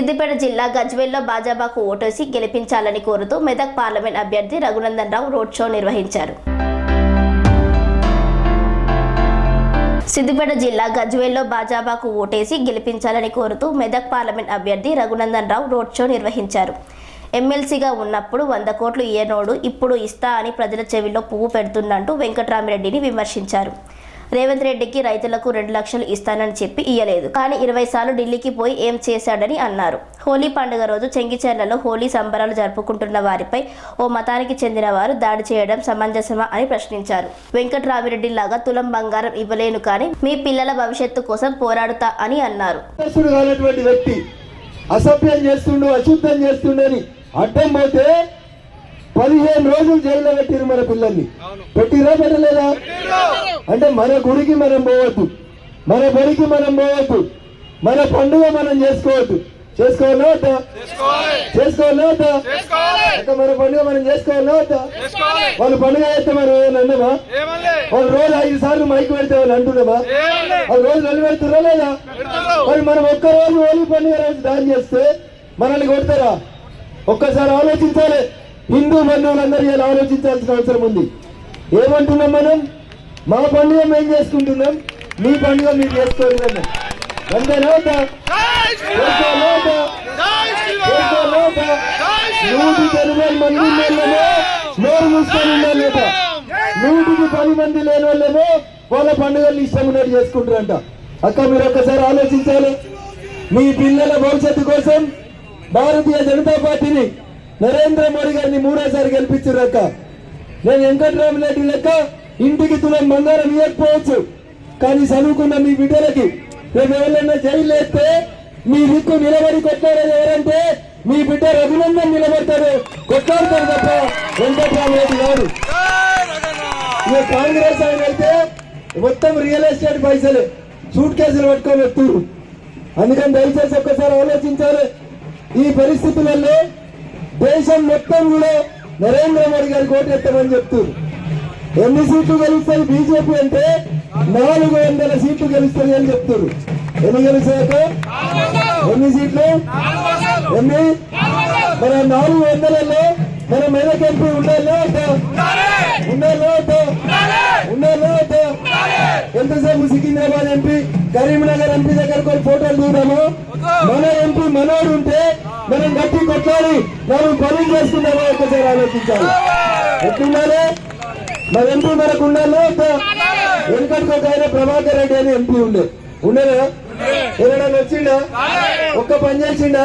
సిద్దిపేట జిల్లా గజ్వేల్లో భాజపాకు ఓటేసి గెలిపించాలని కోరుతూ మెదక్ పార్లమెంట్ అభ్యర్థి రఘునందన్ రావు రోడ్ షో నిర్వహించారు. సిద్దిపేట జిల్లా గజ్వేల్లో భాజపాకు ఓటేసి గెలిపించాలని కోరుతూ మెదక్ పార్లమెంట్ అభ్యర్థి రఘునందన్ రావు రోడ్ షో నిర్వహించారు. ఎమ్మెల్సీగా ఉన్నప్పుడు వంద కోట్లు ఇయ్యనోడు ఇప్పుడు ఇస్తా అని ప్రజల చెవిలో పువ్వు పెడుతున్నట్టు వెంకట్రామిరెడ్డిని విమర్శించారు. రేవంత్ రెడ్డికి రైతులకు రెండు లక్షలు ఇస్తానని చెప్పి ఇయ్యలేదు. కానీ ఇరవై సార్లు ఢిల్లీకి పోయి ఏం చేశాడని అన్నారు. హోలీ పండుగ రోజు చెంగిచెర్లలో హోలీ సంబరాలు జరుపుకుంటున్న వారిపై ఓ మతానికి చెందిన వారు దాడి చేయడం సమంజసమా అని ప్రశ్నించారు. వెంకట్రామిరెడ్డి లాగా తులం బంగారం ఇవ్వలేను కానీ మీ పిల్లల భవిష్యత్తు కోసం పోరాడుతా అని అన్నారు. అసభ్యం చేస్తుండు అశుద్ధం చేస్తుండని అడ్డం పోతే పదిహేను రోజులు జైల్లో పెట్టిరు మన పిల్లల్ని. పెట్టిరా పెట్టలేదా అంటే మన గుడికి మనం పోవద్దు. మన బడికి మనం పోవద్దు. మన పండుగ మనం చేసుకోవద్దు. చేసుకోవాలా వద్దా చేసుకోవాలా. వద్దా అక్క మన పండుగ మనం చేసుకోవాలా వద్దా వాళ్ళు పండుగ చేస్తే మనం అన్నమా? వాళ్ళు రోజు ఐదు సార్లు మైక్ పెడితే వాళ్ళు అంటున్నామా? వాళ్ళు రోజు నిలబెడుతురా లేదా? మరి మనం ఒక్క రోజు హోలీ పండుగ రోజు దాడి చేస్తే మనల్ని కొడతారా? ఒక్కసారి ఆలోచించాలి. హిందూ బంధువులందరూ ఇలా ఆలోచించాల్సిన అవసరం ఉంది. ఏమంటున్నాం మనం? మా పండుగ మేము చేసుకుంటున్నాం. మీ పండుగ మీరు చేసుకోవాలి అంతేనా వద్దా? చేసుకోవాలా మంది నోరు మూసుకొని నూటికి పది మంది లేని వాళ్ళేమో వాళ్ళ పండుగలు ఇష్టం ఉన్నట్టు చేసుకుంటారంట. అక్క మీరు ఒక్కసారి ఆలోచించాలి. మీ పిల్లల భవిష్యత్తు కోసం భారతీయ జనతా పార్టీని నరేంద్ర మోడీ గారిని మూడోసారి గెలిపించారు అక్క నేను వెంకటరామరెడ్డి లెక్క ఇంటికి తులం బంగారం ఇవ్వకపోవచ్చు. కానీ చదువుకున్న మీ బిడ్డలకి రేపు ఎవరైనా జైలు వేస్తే మీ దిక్కు నిలబడి కొట్టాడేది ఎవరంటే మీ బిడ్డ రఘునందన్ నిలబడతాడు. కొట్లాడతాడు తప్ప వెంకటరామరెడ్డి గారు. ఇక కాంగ్రెస్ ఆయన అయితే మొత్తం రియల్ ఎస్టేట్ పైసలు సూట్ కేసులు పట్టుకొని వస్తున్నారు అందుకని దయచేసి ఒక్కసారి ఆలోచించాలి. ఈ పరిస్థితులలో దేశం మొత్తం కూడా నరేంద్ర మోడీ గారికి ఓటు ఎత్తామని చెప్తుంది ఎన్ని సీట్లు గెలుస్తాయి బీజేపీ అంటే నాలుగు వందల సీట్లు గెలుస్తుంది అని చెప్తున్నారు. ఎన్ని గెలిచాక ఎన్ని సీట్లు? ఎన్ని? మన నాలుగు వందలలో మన మెదక్ ఎంపీ ఉండాలో? ఉండాలో? ఎంతసేపు సికింద్రాబాద్ ఎంపీ? కరీంనగర్ ఎంపీ దగ్గరకు ఫోటోలు దిగుదాము మన ఎంపీ మనోడు ఉంటే మనం గట్టి కొట్టాలి మనం పనులు చేసుకుందామా ఒకసారి ఆలోచించాలి. ఎట్లుండాలి మన ఎంపీ మనకు ఉండాలో వెనుకటికి ఒక ఆయన ప్రభాకర్ రెడ్డి అని ఎంపీ ఉండే. ఉండేనా ఎవరైనా వచ్చిండా? ఒక్క పని చేసిండా?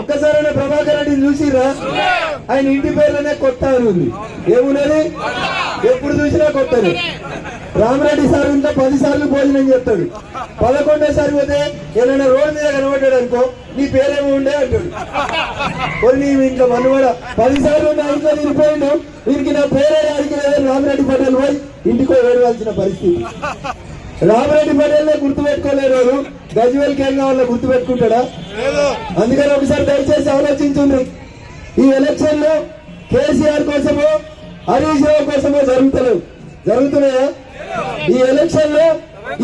ఒక్కసారైనా ప్రభాకర్ రెడ్డిని చూసిరా ఆయన ఇంటి పేర్లనే కొత్త అని ఉంది. ఏమున్నది? ఎప్పుడు చూసినా కొత్తది. రామరెడ్డి సార్ ఉంటే పది సార్లు భోజనం చెప్తాడు పదకొండోసారి పోతే ఏదైనా రోడ్డు మీద కనబడ్డాడు అనుకో నీ పేరేమో ఉండే అంటాడు. కొన్ని నీ ఇంట్లో మనవాడ పది సార్లు నా ఇంట్లో తిరిగిపోయిండు వీరికి నా పేరే అడిగి లేదని రామరెడ్డి పటేల్ పోయి ఇంటికో ఏడవలసిన పరిస్థితి. రామరెడ్డి పటేల్ గుర్తు పెట్టుకోలేరు వారు గజ్వేల్ కేంద్రం వల్ల గుర్తు పెట్టుకుంటాడా అందుకని ఒకసారి దయచేసి ఆలోచించండి. ఈ ఎలక్షన్లో కేసీఆర్ కోసమో హరీష్ రావు కోసమో జరుగుతలేవు. జరుగుతున్నాయా? ఈ ఎలక్షన్లో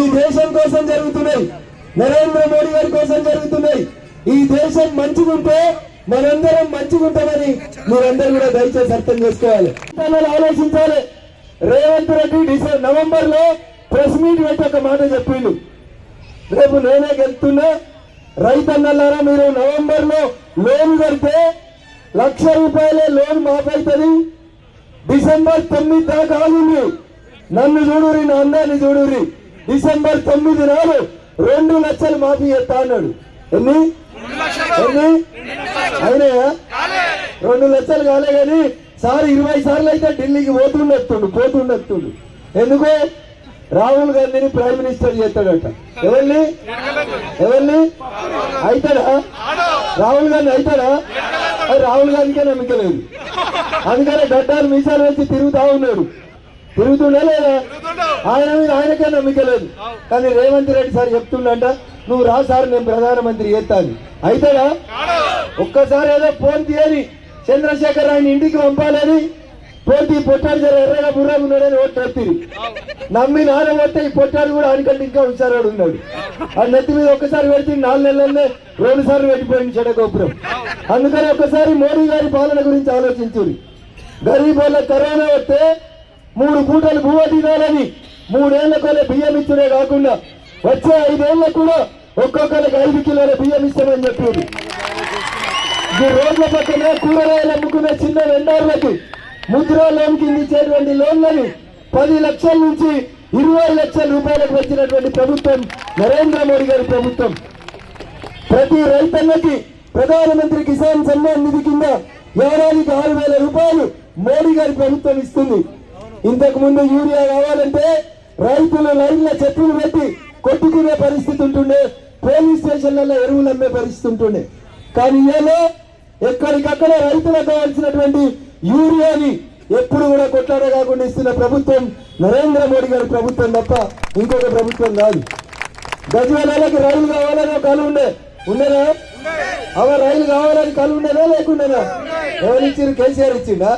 ఈ దేశం కోసం జరుగుతున్నాయి. నరేంద్ర మోడీ గారి కోసం జరుగుతున్నాయి. ఈ దేశం మంచిగుంటే మనందరం మంచిగుంటామని మీరందరూ కూడా దయచేసి అర్థం చేసుకోవాలి. ఆలోచించాలి. రేవంత్ రెడ్డి డిసెంబర్ నవంబర్లో ప్రెస్ మీట్ పెట్టి ఒక మాట చెప్పిండు. రేపు నేనే గెలుతున్నా. రైతన్నలారా మీరు నవంబర్లో లోన్ కడితే లక్ష రూపాయలే లోన్ మాఫైతుంది డిసెంబర్ తొమ్మిది దాకా ఆగింది నన్ను చూడురి నా అందాన్ని చూడురి డిసెంబర్ తొమ్మిది నాడు రెండు లక్షలు మాఫీ చేస్తా అన్నాడు. ఎన్ని? ఎన్ని? అయినాయా? రెండు లక్షలు కాలే కానీ సార్ ఇరవై సార్లు అయితే ఢిల్లీకి పోతుండొస్తుండు పోతుండొస్తుండు ఎందుకు? రాహుల్ గాంధీని ప్రైమ్ మినిస్టర్ చేస్తాడట. ఎవరిని? ఎవరిని? అవుతాడా రాహుల్ గాంధీ అవుతాడా అది రాహుల్ గాంధీకే నమ్మకం లేదు అందుకనే గడ్డాలు మీసాలు వచ్చి తిరుగుతా ఉన్నాడు. తిరుగుతుండా. లేదా ఆయన మీద ఆయనకే నమ్మిక లేదు. కానీ రేవంత్ రెడ్డి సార్ చెప్తుండంట నువ్వు రా సార్ నేను ప్రధానమంత్రి చేస్తాను అవుతాడా ఒక్కసారి ఏదో ఫోన్ తీయని చంద్రశేఖర్ ఆయన ఇంటికి పంపాలని పోటీ పొట్టాడు జర ఎర్రగా బుర్రగా ఉన్నాడని ఓటు నెత్తిరి నమ్మి నాన్న పోతే ఈ పొట్టాడు కూడా ఆనికంటే ఇంకా హుషారాడు ఉన్నాడు. ఆ నెత్తి మీద ఒక్కసారి పెడితే నాలుగు నెలలనే రెండు సార్లు పెట్టిపోయింది చెడ గోపురం అందుకని ఒక్కసారి మోడీ గారి పాలన గురించి ఆలోచించురి గరీబ్ వాళ్ళ కరోనా వస్తే మూడు పూటలు భూమ మూడేళ్ళ మూడేళ్ళకోలే బియ్యం ఇచ్చుడే కాకుండా వచ్చే ఐదేళ్ళకు కూడా ఒక్కొక్కరికి ఐదు కిలోల బియ్యం ఇస్తామని చెప్పింది. ఈ రోడ్ల పక్కన కూరగాయలు అమ్ముకునే చిన్న వెండర్లకి ముద్రా లోన్ కింద ఇచ్చేటువంటి లోన్లని పది లక్షల నుంచి ఇరవై లక్షల రూపాయలకు వచ్చినటువంటి ప్రభుత్వం నరేంద్ర మోడీ గారి ప్రభుత్వం. ప్రతి రైతన్నకి ప్రధానమంత్రి కిసాన్ సమ్మాన్ నిధి కింద ఏడాదికి ఆరు వేల రూపాయలు మోడీ గారి ప్రభుత్వం ఇస్తుంది. ఇంతకు ముందు యూరియా కావాలంటే రైతులు లైన్ల చెట్లు పెట్టి కొట్టుకునే పరిస్థితి ఉంటుండే. పోలీస్ స్టేషన్లలో ఎరువులు అమ్మే పరిస్థితి ఉంటుండే. కానీ ఇవాళ ఎక్కడికక్కడ రైతులకు కావాల్సినటువంటి యూరియాని ఎప్పుడు కూడా కొట్లాడ కాకుండా ఇస్తున్న ప్రభుత్వం నరేంద్ర మోడీ గారి ప్రభుత్వం తప్ప ఇంకొక ప్రభుత్వం కాదు. గజవేలకి రైలు కావాలని ఒక కలు ఉండే. ఉండేనా? అవ రైలు కావాలని కలు ఉండేనా లేకుండేనా? ఎవరిచ్చిరు కేసీఆర్ ఇచ్చిందా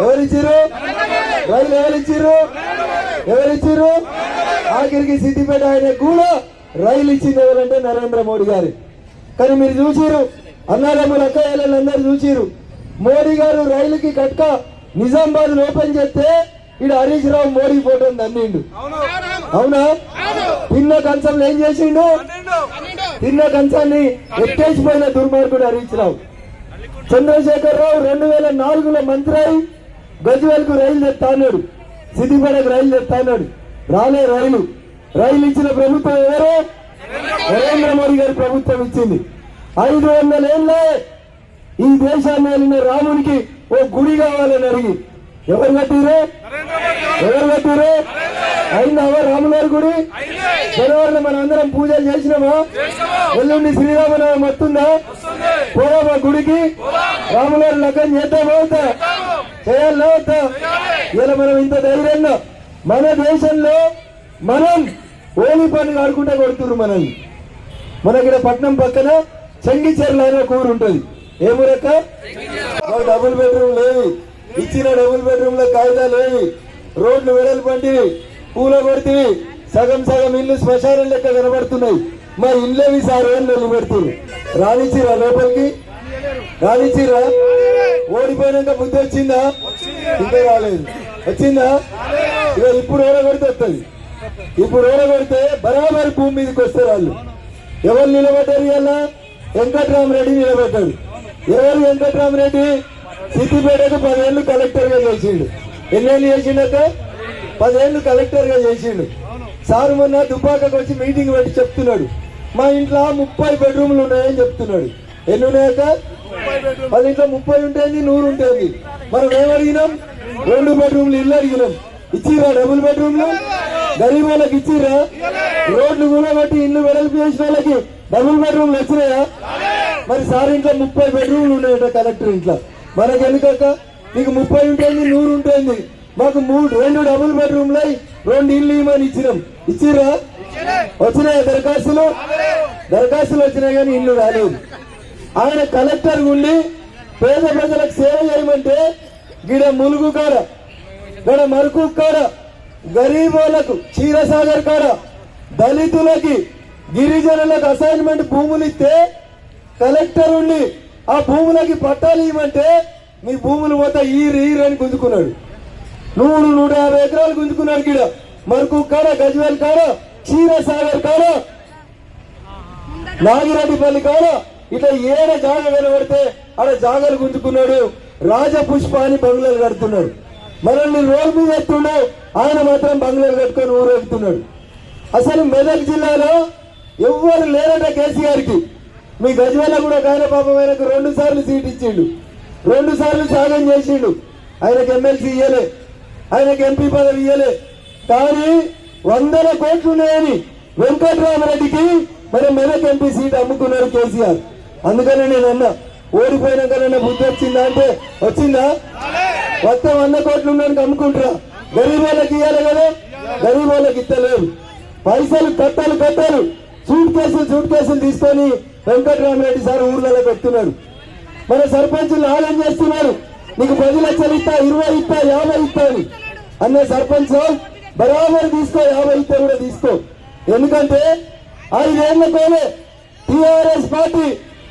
ఎవరిచ్చిరు రైలు ఎవరిచ్చిర్రు ఎవరిచ్చిర్రు ఆఖరికి సిద్దిపేట ఆయన కూడా రైలు ఇచ్చింది ఎవరంటే నరేంద్ర మోడీ గారు. కానీ మీరు చూసిరు అన్నారమ్ములు అక్కయ్యలు అందరు చూసిరు మోడీ గారు రైలుకి కట్క నిజామాబాద్ ఓపెన్ చేస్తే ఇడు హరీష్ రావు మోడీ ఫోటో దండిండు. అవునా? తిన్న కంచంలో ఏం చేసిండు? తిన్న కంచాన్ని ఎత్తేసిపోయిన దుర్మార్గుడు హరీష్ రావు. చంద్రశేఖర్ రావు రెండు వేల నాలుగులో మంత్రి అయి గజ్వేల్కు రైలు తెస్తా అన్నాడు. సిద్దిపేటకు రైలు తెస్తా అన్నాడు. రాలే రైలు. రైలు ఇచ్చిన ప్రభుత్వం ఎవరు? నరేంద్ర మోడీ గారి ప్రభుత్వం ఇచ్చింది. ఐదు వందల ఏళ్ళే ఈ దేశాన్ని వెళ్ళిన రామునికి ఓ గుడి కావాలని అడిగి. ఎవరు కట్టిరు ఎవరు కట్టిరు అయిందావా రాములారి గుడి? శనివారం మన అందరం పూజలు చేసినామా? ఎల్లుండి శ్రీరామనవమి వస్తుందా? పోదామా గుడికి? రాములారి లగ్గం చేద్దామా? చేయాలా వద్దా ఇలా మనం ఇంత ధైర్యంగా మన దేశంలో మనం ఓలి పని ఆడుకుంటా కొడుతురు మనల్ని. మన ఇక్కడ పట్నం పక్కన చెంగిచెర్ల అనే ఒక ఊరు ఉంటుంది. ఏమో ఊరక్క? డబుల్ బెడ్రూమ్ లేవి ఇచ్చిన డబుల్ బెడ్రూమ్లో కాగితాలు లేవి. రోడ్లు వెడలు పంటివి పూల కొడితివి సగం సగం ఇల్లు శ్మశానం లెక్క కనబడుతున్నాయి. మా ఇల్లేవి సార్ అని నిలబెడుతున్నారు రానిచ్చిరా లోపలికి. రానిచ్చిరా ఓడిపోయినాక బుద్ధి వచ్చిందా? ఇంకా రాలేదు. వచ్చిందా? ఇక ఇప్పుడు ఓడగొడితే వస్తుంది ఇప్పుడు ఓడగొడితే బరాబర్ భూమి మీదకి వస్తారు వాళ్ళు. ఎవరు నిలబడ్డారు ఇలా వెంకట్రామరెడ్డి నిలబడ్డాడు. ఎవరు వెంకట్రామరెడ్డి? సిద్దిపేటకు పదేళ్ళు కలెక్టర్గా చేసిండు. ఎన్నేళ్ళు చేసిండక పదేళ్ళు కలెక్టర్గా చేసిండు. సార్ మొన్న దుబ్బాకకు వచ్చి మీటింగ్ పెట్టి చెప్తున్నాడు. మా ఇంట్లో ముప్పై బెడ్రూమ్లు ఉన్నాయని చెప్తున్నాడు. ఎన్ని ఉన్నాయక వాళ్ళ ఇంట్లో ముప్పై ఉంటుంది నూరు ఉంటుంది. మనం ఏమడిగినాం? రెండు బెడ్రూమ్లు ఇల్లు అడిగినాం. ఇచ్చిరా డబుల్ బెడ్రూమ్లు? గరీబ్ వాళ్ళకి ఇచ్చిరా రోడ్లు కూడబట్టి ఇల్లు వెడల్పు చేసిన వాళ్ళకి డబుల్ బెడ్రూమ్లు వచ్చినాయా? మరి సార్ ఇంట్లో ముప్పై బెడ్రూమ్లు ఉన్నాయట కలెక్టర్ ఇంట్లో. మనకి ఎందుకక్క నీకు ముప్పై ఉంటుంది నూరు ఉంటుంది. మాకు మూడు రెండు డబుల్ బెడ్రూమ్లు రెండు ఇల్లు ఇవ్వమని ఇచ్చినాం. ఇచ్చిరా వచ్చినాయా దరఖాస్తులు? దరఖాస్తులు వచ్చినాయి కానీ ఇల్లు రాలేదు. ఆయన కలెక్టర్ ఉండి పేద ప్రజలకు సేవ చేయమంటే గిడ ములుగు కాడ గడ మరుకు కాడ గరీబోలకు క్షీరసాగర్ కాడ దళితులకి గిరిజనులకు అసైన్మెంట్ భూములు ఇస్తే కలెక్టర్ ఉండి ఆ భూములకి పట్టాలు ఇవ్వమంటే మీ భూములు పోతా ఈరు ఈరు అని గుంజుకున్నాడు. నూరు నూట యాభై ఎకరాలు గుంజుకున్నాడు గిడ. మరుకు కాడ గజ్వేల్ కాడ క్షీరసాగర్ కాడ నాగిరెడ్డిపల్లి కాడ ఇట్లా ఏడ జాగ కనబడితే ఆడ జాగలు గుంజుకున్నాడు. రాజపుష్ప అని బంగ్లాలు కడుతున్నాడు. మనల్ని రోడ్ మీద ఎత్తున్నాడు ఆయన మాత్రం బంగ్లాలు కట్టుకొని ఊరెళ్తున్నాడు అసలు మెదక్ జిల్లాలో ఎవ్వరు లేరట కేసీఆర్కి. మీ గజ్వేల కూడా కాయన పాపం ఆయనకు రెండు సార్లు సీట్ ఇచ్చిండు. రెండు సార్లు త్యాగం చేసిండు. ఆయనకు ఎమ్మెల్సీ ఇయ్యలే. ఆయనకు ఎంపీ పదవి ఇయ్యలే. కానీ వందల కోట్లు ఉన్నాయని వెంకట్రామరెడ్డికి మరి మెదక్ ఎంపీ సీట్ అమ్ముకున్నారు కేసీఆర్. అందుకని నేను అన్నా ఓడిపోయినాకనన్నా బుద్ధి వచ్చిందా అంటే వచ్చిందా? మొత్తం వంద కోట్లు ఉన్నానికి అమ్ముకుంటారా. గరీబ్ వాళ్ళకి ఇవ్వాలి కదా? గరీబ్ వాళ్ళకి ఇస్తలేదు పైసలు కట్టాలు కట్టాలి. సూట్ కేసులు సూట్ కేసులు తీసుకొని వెంకటరామరెడ్డి సార్ ఊర్లలో పెడుతున్నాడు. మన సర్పంచులు ఆలయం చేస్తున్నారు. నీకు పది లక్షలు ఇస్తా ఇరవై ఇస్తా యాభై ఇస్తా అని. అన్న సర్పంచ్ సాబ్ బరాబర్ తీసుకో యాభై ఇస్తే కూడా తీసుకో. ఎందుకంటే ఐదేళ్ళతోనే టిఆర్ఎస్ పార్టీ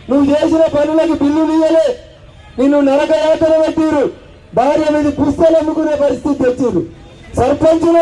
నువ్వు చేసిన పనులకు బిల్లు నీయలే నిన్ను నరక యాతన పెట్టిరు భార్య మీద పుస్తలు అమ్ముకునే పరిస్థితి తెచ్చిరు సర్పంచులు